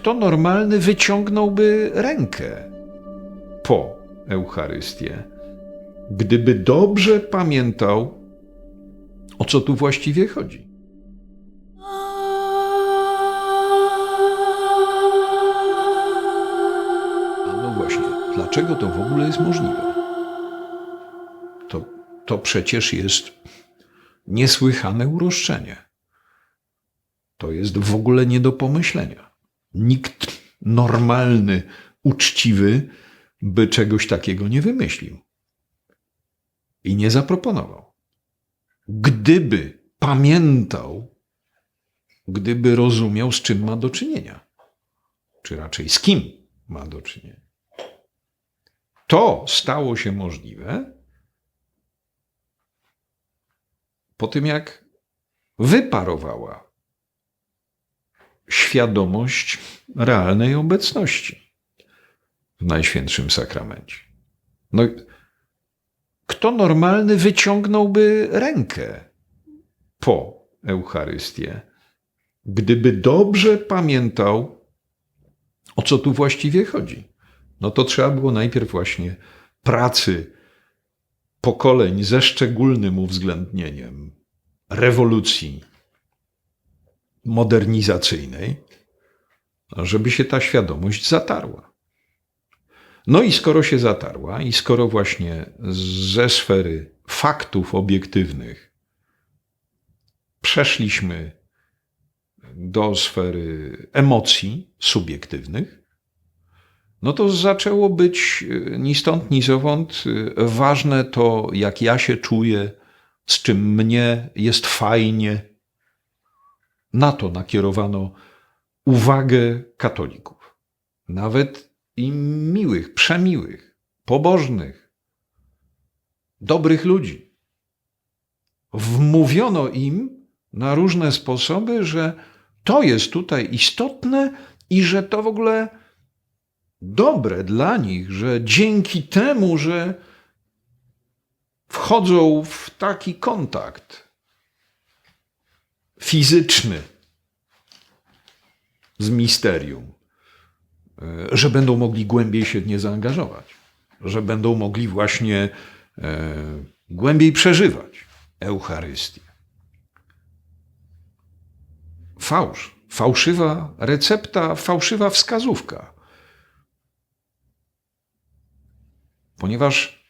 kto normalny wyciągnąłby rękę po Eucharystię, gdyby dobrze pamiętał, o co tu właściwie chodzi? A no właśnie, dlaczego to w ogóle jest możliwe? To, to przecież jest niesłychane uroszczenie. To jest w ogóle nie do pomyślenia. Nikt normalny, uczciwy by czegoś takiego nie wymyślił i nie zaproponował. Gdyby pamiętał, gdyby rozumiał, z czym ma do czynienia, czy raczej z kim ma do czynienia. To stało się możliwe po tym, jak wyparowała świadomość realnej obecności w Najświętszym Sakramencie. No, kto normalny wyciągnąłby rękę po Eucharystię, gdyby dobrze pamiętał, o co tu właściwie chodzi? No to trzeba było najpierw właśnie pracy pokoleń ze szczególnym uwzględnieniem rewolucji modernizacyjnej, żeby się ta świadomość zatarła. No i skoro się zatarła, i skoro właśnie ze sfery faktów obiektywnych przeszliśmy do sfery emocji subiektywnych, no to zaczęło być ni stąd, ni zowąd ważne to, jak ja się czuję, z czym mnie jest fajnie. Na to nakierowano uwagę katolików. Nawet i miłych, przemiłych, pobożnych, dobrych ludzi. Wmówiono im na różne sposoby, że to jest tutaj istotne i że to w ogóle dobre dla nich, że dzięki temu, że wchodzą w taki kontakt fizyczny z misterium, że będą mogli głębiej się w nie zaangażować, że będą mogli właśnie e, głębiej przeżywać Eucharystię. Fałsz, fałszywa recepta, fałszywa wskazówka. Ponieważ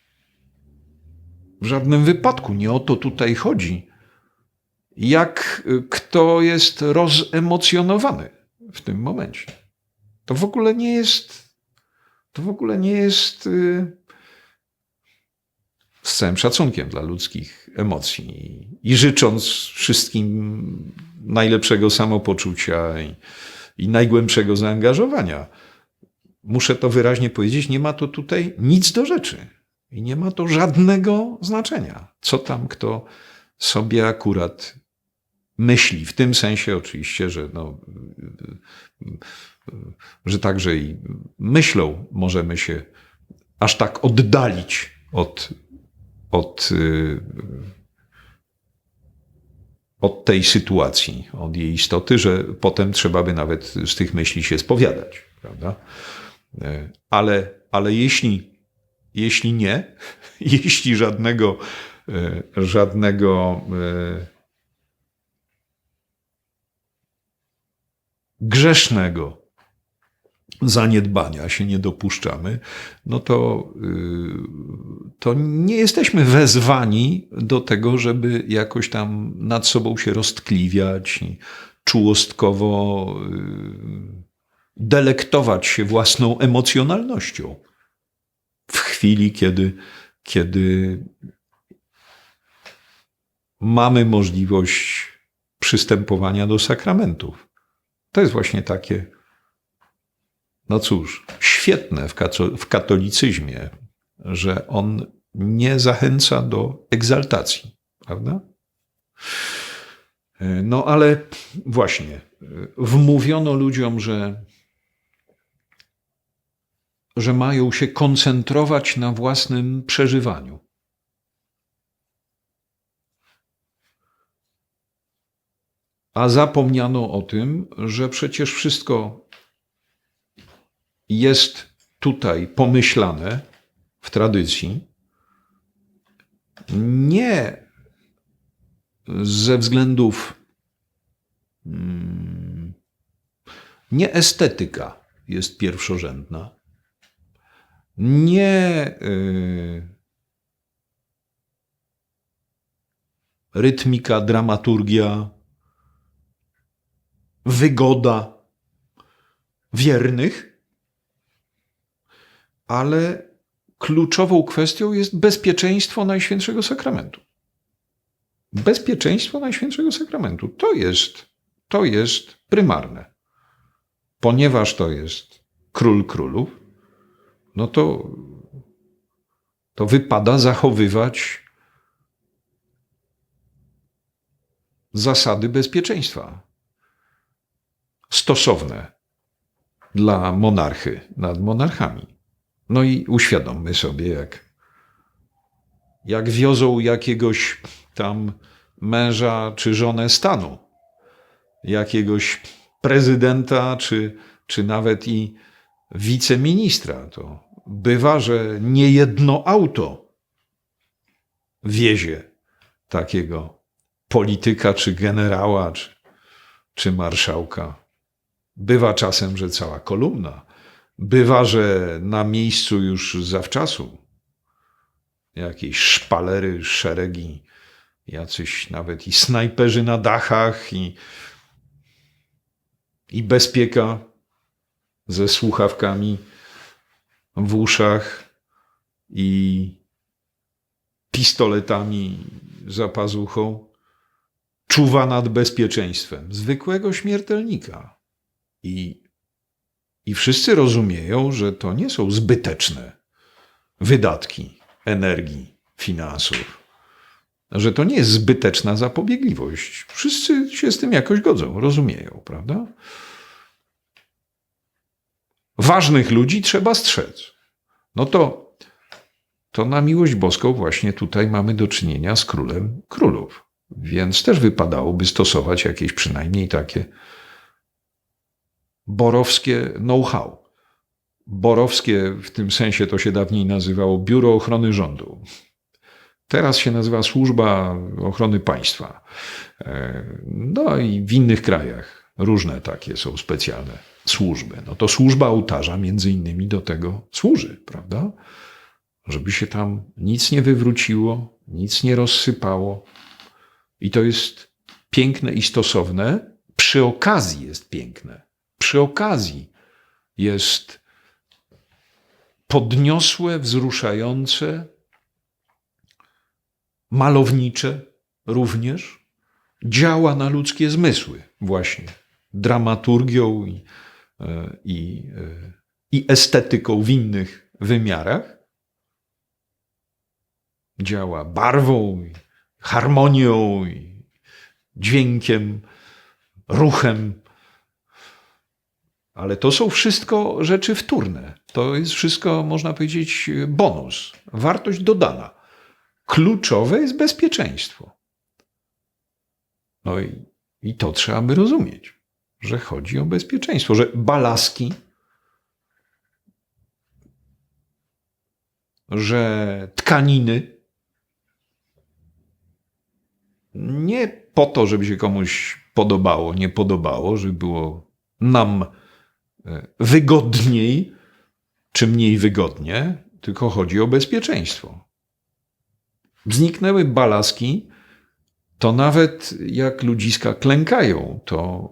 w żadnym wypadku nie o to tutaj chodzi, jak kto jest rozemocjonowany w tym momencie. To w ogóle nie jest, to w ogóle nie jest y, z całym szacunkiem dla ludzkich emocji i życząc wszystkim najlepszego samopoczucia i, i najgłębszego zaangażowania. Muszę to wyraźnie powiedzieć, nie ma to tutaj nic do rzeczy i nie ma to żadnego znaczenia, co tam kto sobie akurat myśli. W tym sensie oczywiście, że, no, że także i myślą możemy się aż tak oddalić od, od, od tej sytuacji, od jej istoty, że potem trzeba by nawet z tych myśli się spowiadać, prawda? Ale, ale jeśli, jeśli nie, jeśli żadnego, żadnego grzesznego zaniedbania się nie dopuszczamy, no to, yy, to nie jesteśmy wezwani do tego, żeby jakoś tam nad sobą się roztkliwiać czułostkowo yy, delektować się własną emocjonalnością w chwili, kiedy, kiedy mamy możliwość przystępowania do sakramentów. To jest właśnie takie, no cóż, świetne w, katolicyzmie, że on nie zachęca do egzaltacji, prawda? No ale właśnie, wmówiono ludziom, że, że mają się koncentrować na własnym przeżywaniu. A zapomniano o tym, że przecież wszystko, jest tutaj pomyślane w tradycji. Nie ze względów mm, nie estetyka jest pierwszorzędna, nie y, rytmika, dramaturgia, wygoda wiernych, ale kluczową kwestią jest bezpieczeństwo Najświętszego Sakramentu. Bezpieczeństwo Najświętszego Sakramentu to jest, to jest prymarne. Ponieważ to jest król królów, no to, to wypada zachowywać zasady bezpieczeństwa stosowne dla monarchy nad monarchami. No i uświadommy sobie, jak, jak wiozą jakiegoś tam męża czy żonę stanu, jakiegoś prezydenta czy, czy nawet i wiceministra. To bywa, że nie jedno auto wiezie takiego polityka, czy generała, czy, czy marszałka. Bywa czasem, że cała kolumna. Bywa, że na miejscu już zawczasu jakieś szpalery, szeregi, jacyś nawet i snajperzy na dachach, i, i bezpieka ze słuchawkami w uszach, i pistoletami za pazuchą, czuwa nad bezpieczeństwem zwykłego śmiertelnika. I, I wszyscy rozumieją, że to nie są zbyteczne wydatki energii, finansów, że to nie jest zbyteczna zapobiegliwość. Wszyscy się z tym jakoś godzą, rozumieją, prawda? Ważnych ludzi trzeba strzec. No to, to na miłość boską właśnie tutaj mamy do czynienia z królem królów. Więc też wypadałoby stosować jakieś przynajmniej takie borowskie know-how. Borowskie w tym sensie to się dawniej nazywało Biuro Ochrony Rządu. Teraz się nazywa Służba Ochrony Państwa. E, no i w innych krajach różne takie są specjalne służby. No to służba ołtarza między innymi do tego służy, prawda? Żeby się tam nic nie wywróciło, nic nie rozsypało. I to jest piękne i stosowne. Przy okazji jest piękne przy okazji jest podniosłe, wzruszające, malownicze również, działa na ludzkie zmysły właśnie dramaturgią i, e, i, e, i estetyką w innych wymiarach. Działa barwą, harmonią, dźwiękiem, ruchem, ale to są wszystko rzeczy wtórne. To jest wszystko, można powiedzieć, bonus, wartość dodana. Kluczowe jest bezpieczeństwo. No i, i to trzeba by rozumieć, że chodzi o bezpieczeństwo, że balaski, że tkaniny nie po to, żeby się komuś podobało, nie podobało, żeby było nam wygodniej czy mniej wygodnie, tylko chodzi o bezpieczeństwo. Zniknęły balaski, to nawet jak ludziska klękają, to,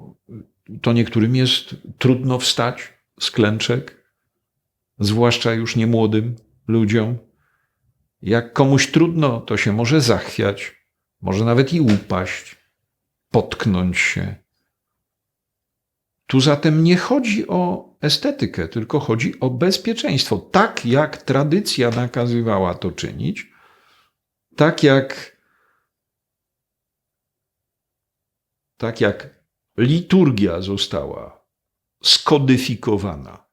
to niektórym jest trudno wstać z klęczek, zwłaszcza już niemłodym ludziom. Jak komuś trudno, to się może zachwiać, może nawet i upaść, potknąć się. Tu zatem nie chodzi o estetykę, tylko chodzi o bezpieczeństwo. Tak jak tradycja nakazywała to czynić, tak jak, tak jak liturgia została skodyfikowana,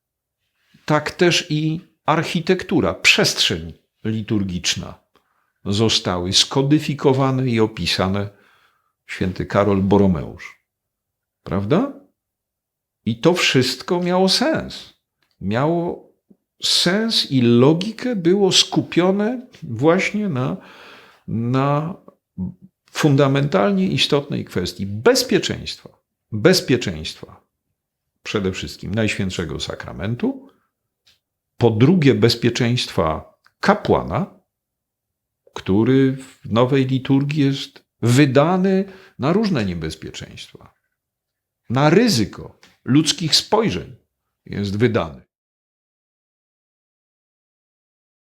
tak też i architektura, przestrzeń liturgiczna zostały skodyfikowane i opisane święty Karol Boromeusz. Prawda? I to wszystko miało sens. miało sens i logikę, było skupione właśnie na, na fundamentalnie istotnej kwestii bezpieczeństwa. Bezpieczeństwa przede wszystkim Najświętszego Sakramentu, po drugie bezpieczeństwa kapłana, który w nowej liturgii jest wydany na różne niebezpieczeństwa, na ryzyko ludzkich spojrzeń jest wydany.